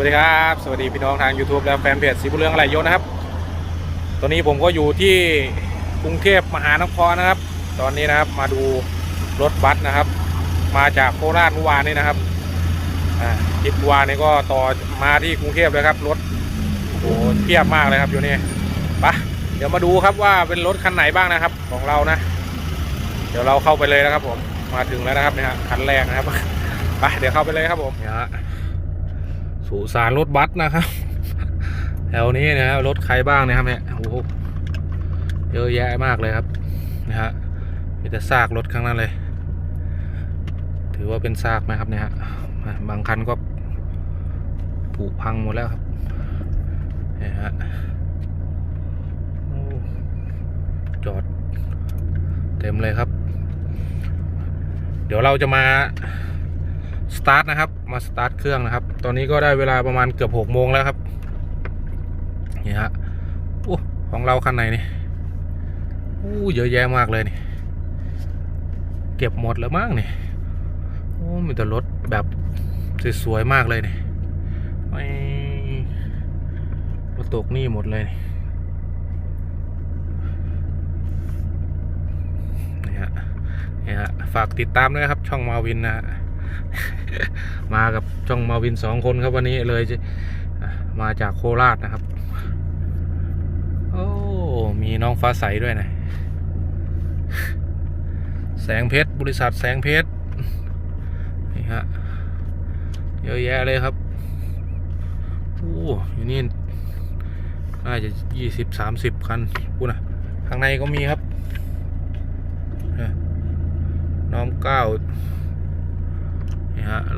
วัสดีครับ สวัสดีพี่น้องทาง YouTube และแฟนเพจสีบุเรืองอะไรยศนะครับ ตอนนี้ผมก็อยู่ที่กรุงเทพมหานครนะครับ ตอนนี้นะครับมาดูรถบัสนะครับ มาจากโคราชเมื่อวานนี้นะครับอ่าทิศเมื่อวานนี้ก็ต่อมาที่กรุงเทพเลยครับรถโอ้โหเพียบมากเลยครับอยู่นี่ไปะเดี๋ยวมาดูครับว่าเป็นรถคันไหนบ้างนะครับ ของเรานะ เดี๋ยวเราเข้าไปเลยนะครับผมมาถึงแล้วนะครับเนี่ยฮะคันแรกนะครับไปเดี๋ยวเข้าไปเลยครับผมเนี่ย สุสานรถบัสนะครับแถวนี้นะครับรถใครบ้างนะครับเนี่ยโอ้โหเยอะแยะมากเลยครับนะฮะมีแต่ซากรถข้างนั้นเลย ถือว่าเป็นซากไหมครับเนี่ยฮะบางคันก็ผุพังหมดแล้วครับเนี่ยฮะจอดเต็มเลยครับ เดี๋ยวเราจะมา สตาร์ทนะครับมาสตาร์ทเครื่องนะครับ ตอนนี้ก็ได้เวลาประมาณเกือบหกโมงแล้วครับนี่ฮะโอ้ของเราคันไหนนี่โอ้เยอะแยะมากเลยนี่ เก็บหมดแล้วมั้งนี่โอ้มีแต่รถแบบสวยๆมากเลยนี่ไม่รถตกนี่หมดเลยนี่นี่ฮะนี่ฮะฝากติดตามด้วยครับช่องมาวินนะฮะ มากับช่องมาวินสองคนครับวันนี้เลยจะอะมาจากโคราชนะครับ โอ้มีน้องฟ้าใสด้วยนะ แสงเพชรบริษัทแสงเพชรนี่ฮะเยอะแยะเลยครับโอ้อยู่นี่น่าจะยี่สิบสามสิบคันกูนะข้างในก็มีครับน้อมเก้า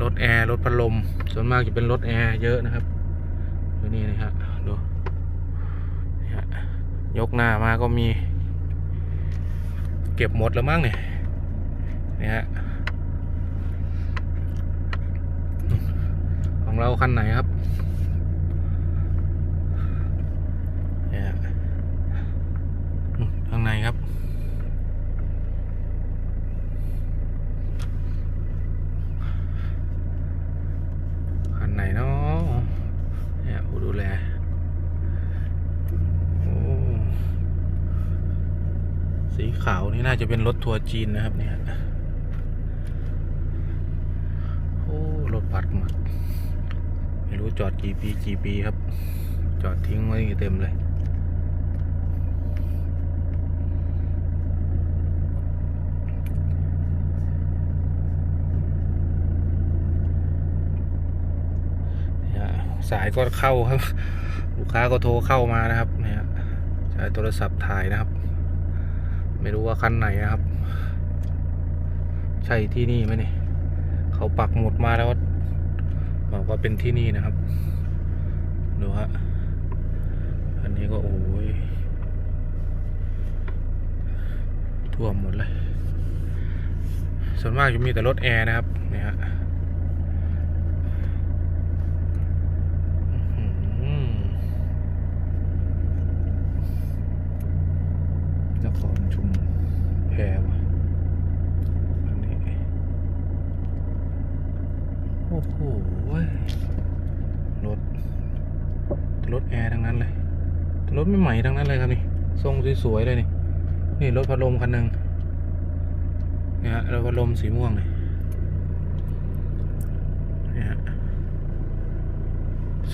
รถแอร์รถพัดลม ส่วนมากจะเป็นรถแอร์เยอะนะครับดูนี่นะฮะดูนี่ฮะยกหน้ามาก็มี เก็บหมดแล้วมั้งเนี่ยนี่ฮะของเราคันไหนครับเนี่ยฮะอืมข้างในครับ คันไหนเนาะเนี่ยผู้ดูแล โอ้ สีขาวนี่น่า จะเป็นรถทัวร์จีนนะครับเนี่ยโอ้รถบัสมาไม่รู้จอดกี่ปีกี่ปีครับ จอดทิ้งไว้เต็มเลยนี่ยสายก็เข้าครับ ลูกค้าก็โทรเข้ามานะครับเนี่ยใช้โทรศัพท์ถ่ายนะครับ ไม่รู้ว่าคันไหนนะครับ ใช่ที่นี่ไหมนี่เขาปักหมุดมาแล้วบอกว่าเป็นที่นี่นะครับ ดูฮะ อันนี้ก็โอ้ยท่วมหมดเลย ส่วนมากจะมีแต่รถแอร์นะครับ นี่ฮะอื้อหือนครชุมแพรวะอันนี้ โอ้โหรถ รถแอร์ทั้งนั้นเลย รถไม่ใหม่ทั้งนั้นเลยครับนี่ทรงสวยๆเลยนี่ นี่รถพัดลมคันหนึ่งเนี่ยฮะรถพัดลมสีม่วงเลยเนี่ยฮะ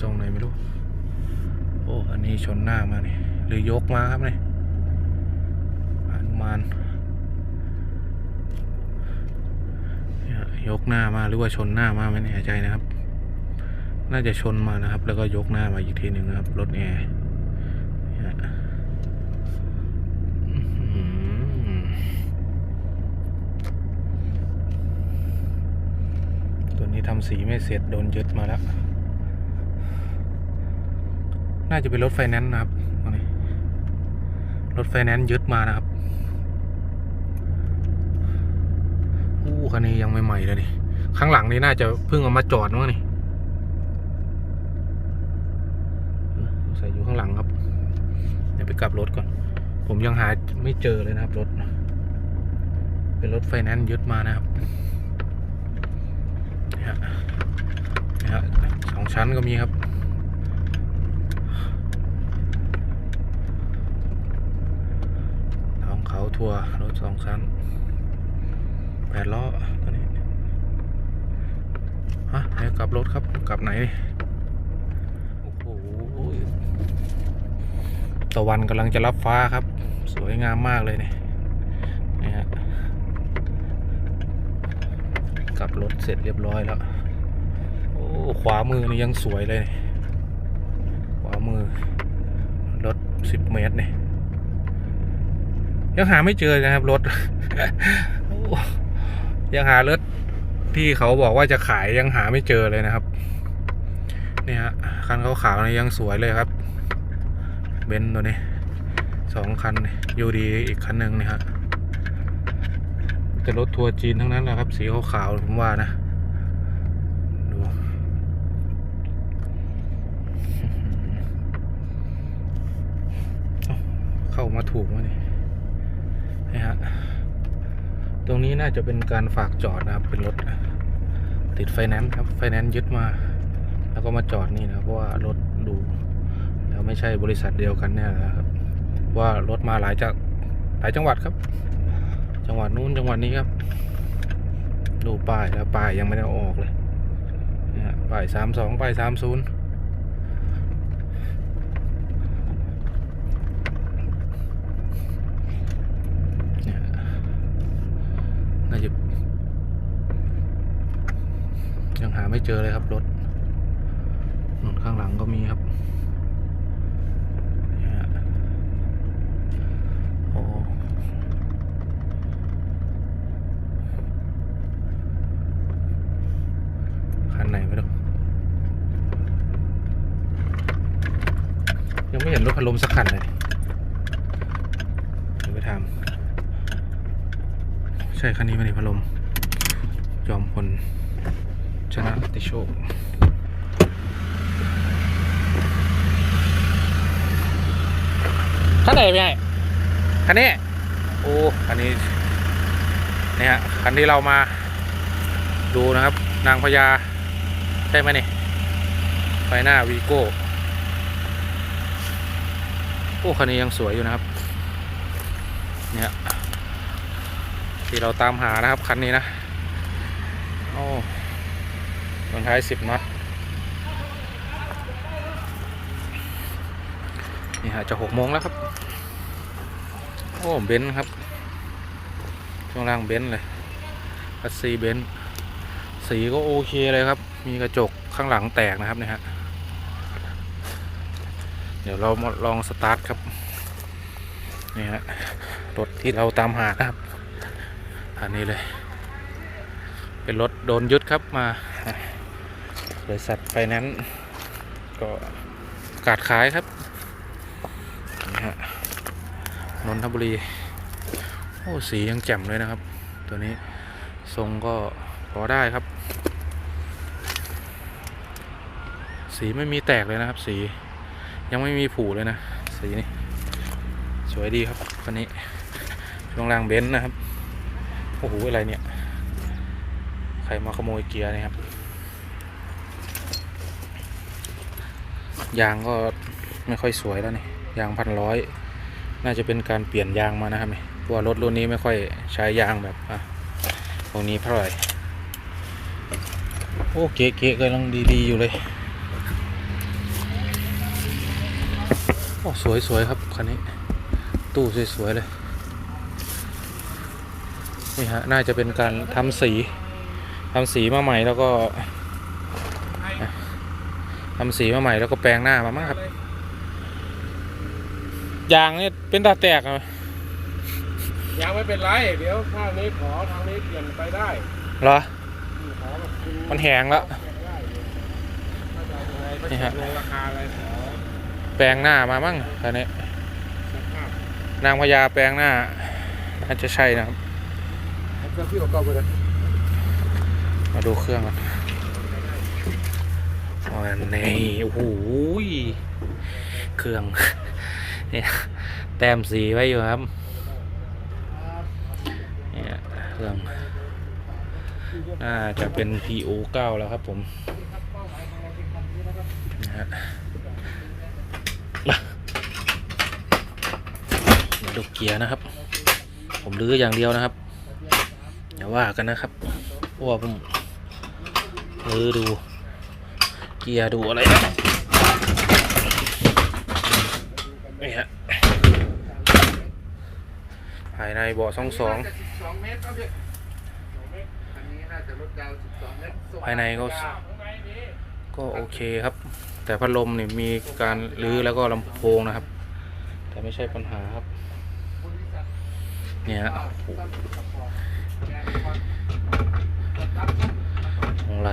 ทรงไหนไม่รู้ โอ้ อันนี้ชนหน้ามาเนี่ยหรือยกมาครับนี่อนุมานเนี่ยยกหน้ามาหรือว่าชนหน้ามาไม่แน่ใจนะครับ น่าจะชนมานะครับ แล้วก็ยกหน้ามาอีกทีหนึ่งนะครับ รถแอร์เนี่ตัวนี้ทำสีไม่เสร็จโดนยึดมาแล้ว น่าจะเป็นรถไฟแนนซ์นะครับรถไฟแนนซ์ยึดมานะครับอู้คันนี้ยังใหม่ๆเลยนี่ ข้างหลังนี่น่าจะเพิ่งเอามาจอดมั้งนี่ ใส่อยู่ข้างหลังครับ เดี๋ยวไปกลับรถก่อน ผมยังหาไม่เจอเลยนะครับรถ เป็นรถไฟแนนซ์ยึดมานะครับนี่ฮะนี่ฮะสองชั้นก็มีครับท้องเขาทัวร์รถสองชั้นแปดล้อตัวนี้ฮะเดี๋ยวกลับรถครับกลับไหนนี่โอ้โห ตะวันกำลังจะรับฟ้าครับ สวยงามมากเลยเนี่ยนี่ฮะกลับรถเสร็จเรียบร้อยแล้ว โอ้ขวามือนี่ยังสวยเลย ขวามือรถสิบเมตรเนี่ยยังหาไม่เจอนะครับรถยังหารถที่เขาบอกว่าจะขายยังหาไม่เจอเลยนะครับนี่ฮะคันขาวๆนี่ยังสวยเลยครับ เบนซ์ตัวนี้สองคันยูดีอีกคันหนึ่งนี่ฮะจะรถทัวร์จีนทั้งนั้นแหละครับ สีขาวๆผมว่านะดูเข้ามาถูกมั้ยนี่นี่ฮะตรงนี้น่าจะเป็นการฝากจอดนะครับ เป็นรถ ติดไฟแนนซ์ครับไฟแนนซ์ยึดมา แล้วก็มาจอดนี่นะเพราะว่ารถดู ไม่ใช่บริษัทเดียวกันเนี่ยนะครับ ว่ารถมาหลายจากหลายจังหวัดครับ จังหวัดนู้นจังหวัดนี้ครับ ดูป้ายแล้วป้ายยังไม่ได้ออกเลยนะป้ายสามสองป้ายสามศูนย์เนี่ยน่าจะยังหาไม่เจอเลยครับรถนู่นข้างหลังก็มีครับเนี่ยฮะโอ้ คันไหนไม่รู้ยังไม่เห็นรถพัดลมสักคันเลยเดี๋ยวไปทำใช่คันนี้ไหมนี่พัดลม จอมพลชนะติโชคคันไหนพี่ไอ้คันนี้ โอ้คันนี้ เนี่ย คันที่เรามาดูนะครับ นางพญา ใช่ไหมนี่ไฟหน้าวีโก้โอ้คันนี้ยังสวยอยู่นะครับ เนี่ยที่เราตามหานะครับคันนี้นะ โอ้บนท้ายสิบน็อตนี่ฮะจะหกโมงแล้วครับ โอ้เบนซ์ครับ ช่วงล่างเบนซ์เลยคัสซีเบนซ์สีก็โอเคเลยครับ มีกระจกข้างหลังแตกนะครับเนี่ยฮะ เดี๋ยวเราลองสตาร์ทครับ นี่ฮะ รถที่เราตามหานะครับ อันนี้เลย เป็นรถโดนยึดครับมา บริษัทไฟแนนซ์ก็ประกาดขายครับ นี่ฮะ นนทบุรี โอ้ สียังแจ่มเลยนะครับ ตัวนี้ ทรงก็พอได้ครับ สีไม่มีแตกเลยนะครับ สี ยังไม่มีผูเลยนะ สีนี่สวยดีครับคันนี้ช่วงล่างเบนซ์นะครับโอ้โหอะไรเนี่ย ใครมาขโมยเกียร์นะครับยางก็ไม่ค่อยสวยแล้วนี่ยางพันร้อยน่าจะเป็นการเปลี่ยนยางมานะครับนี่เพราะว่ารถรุ่นนี้ไม่ค่อยใช้ยางแบบอะตรงนี้เท่าไหร่โอ้เก๋ๆกำลังดีๆอยู่เลย โอ้สวยๆครับคันนี้ ตู้สวยๆเลย นี่ฮะ น่าจะเป็นการทำสีทำสีมาใหม่แล้วก็ทำสีมาใหม่แล้วก็แปลงหน้ามามั้งครับยางเนี่ยเป็นตาแตกอะยังไม่เป็นไร เดี๋ยวข้างนี้ขอทางนี้เปลี่ยนไปได้เหรอขอแบบคุณมันแหงแล้วเปลี่ยนได้อยู่ถ้าจะเอายังไงก็นี่เช็ฮะ แปลงหน้ามามั้งคันนี้สภาพนางพญาแปลงหน้าน่าจะใช่นะครับเอาเครื่องพี่ประกอบไปเลยมาดูเครื่องก่อนอ๋อนี่โอ้โหยเครื่องเนี่ยแต้มสีไว้อยู่ครับเนี่ยเครื่องน่าจะเป็น PO 9 แล้วครับผมนะฮะมา มาดูเกียร์นะครับ ผมรื้ออย่างเดียวนะครับอย่าว่ากันนะครับพว่าผมรื้อดู เกียร์ดูอะไรนะนี่ฮะภายในเบาะสองสองภายในก็ก็โอเคครับ แต่พัดลมนี่มีการรื้อแล้วก็ลำโพงนะครับ แต่ไม่ใช่ปัญหาครับ เนี่ยฮะของไร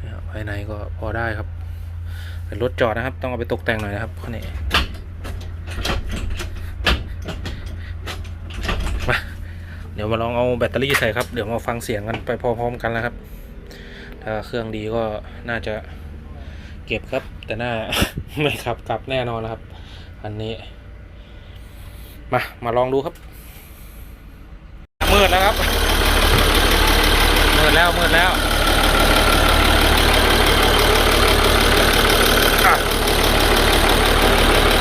เนี่ยภายในก็พอได้ครับ เป็นรถจอดนะครับ ต้องเอาไปตกแต่งหน่อยนะครับข้อนี้มาเดี๋ยวมาลองเอาแบตเตอรี่ใส่ครับ เดี๋ยวมาฟังเสียงกันไปพร้อมๆกันแล้วครับ ถ้าเครื่องดีก็น่าจะเก็บครับ แต่น่าไม่ขับกลับแน่นอนนะครับ อันนี้ มา มาลองดูครับ มืดแล้วครับ มืดแล้ว มืดแล้ว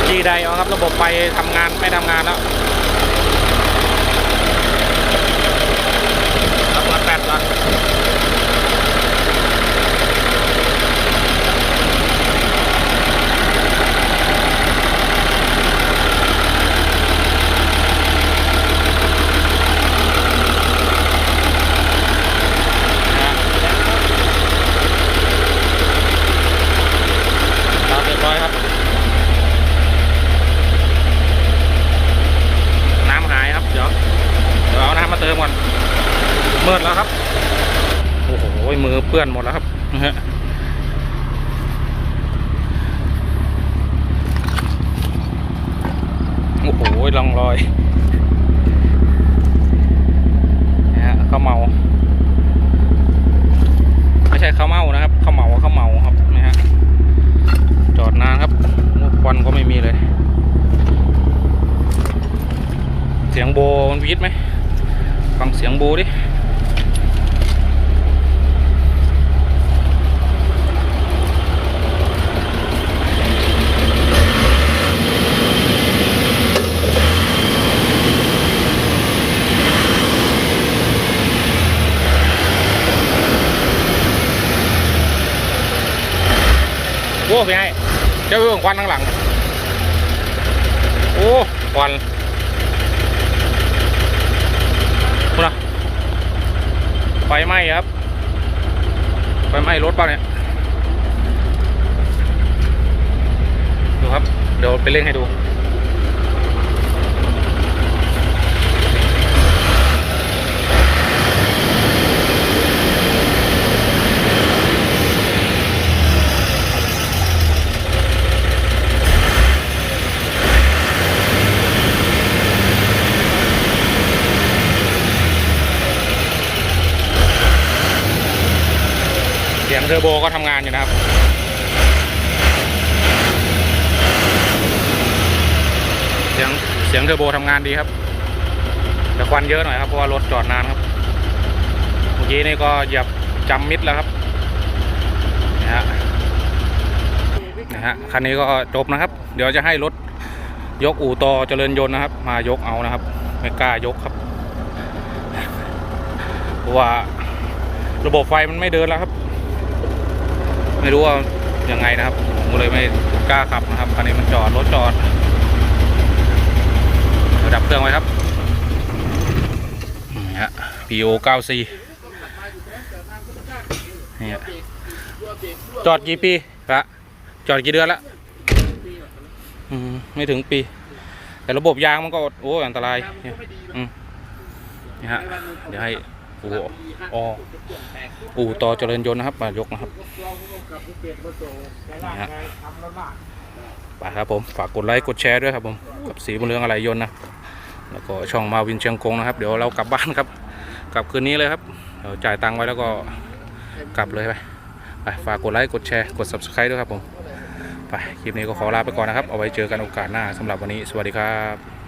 จีไดเอาครับ ระบบไฟทำงานไม่ทำงานแล้วระเบิดแปดก่อนนะฮะครับเรียบร้อยครับ น้ำหายครับ เดี๋ยว เดี๋ยวเอาน้ำมาเติมก่อนมืดแล้วครับ โอ้โห มื อเปื้อนหมดแล้วครับนะฮะโอ้โหลองรอยนะฮะข้าวเมา ไม่ใช่ข้าวเมานะครับข้าวเมาข้าวเมาครับนะฮะจอดนานครับควันก็ไม่มีเลย เสียงโบมันวีดไหมฟังเสียงโบดิ โอ้พี่ไอ้เจ้าเรื่องควันข้างหลัง โอ้ควันคุณนะไฟไหม้ครับไฟไหม้รถป่ะเนี่ยดูครับ เดี๋ยวไปเร่งให้ดู สียงเทอร์โบก็ทำงานอยู่นะครับ เสียงเสียงเทอร์โบทำงานดีครับ แต่ควันเยอะหน่อยครับเพราะว่ารถจอดนานครับ เมื่อกี้นี่ก็เหยียบจำมิดแล้วครับนะฮะนะฮะคันนี้ก็จบนะครับ เดี๋ยวจะให้รถยกอู่ต่อเจริญยนต์นะครับ มายกเอานะครับ ไม่กล้ายกครับเพราะว่าระบบไฟมันไม่เดินแล้วครับ ไม่รู้ว่ายังไงนะครับผมก็เลยไม่กล้าขับนะครับคันนี้มันจอดรถจอดเดี๋ยวดับเครื่องไว้ครับนี่ฮะ PO 94นี่ฮะจอดกี่ปีละจอดกี่เดือนละอืมไม่ถึงปี แต่ระบบยางมันก็ โอ้ อันตรายนี่ยอืมนี่ฮะ เดี๋ยวให้ อู่ออู่ต่อเจริญยนต์นะครับมายกนะครับนี่ฮะทำแล้วบ้างไปครับผมฝากกดไลค์กดแชร์ด้วยครับผมกับสีบุญเรืองอะไรยนต์นะแล้วก็ช่องมาวินเชียงกงนะครับ เดี๋ยวเรากลับบ้านครับ กลับคืนนี้เลยครับเดี๋ยวจ่ายตังค์ไว้แล้วก็กลับเลยไปไปฝากกดไลค์กดแชร์กด subscribe ด้วยครับผมไปคลิปนี้ก็ขอลาไปก่อนนะครับ เอาไว้เจอกันโอกาสหน้าสำหรับวันนี้สวัสดีครับ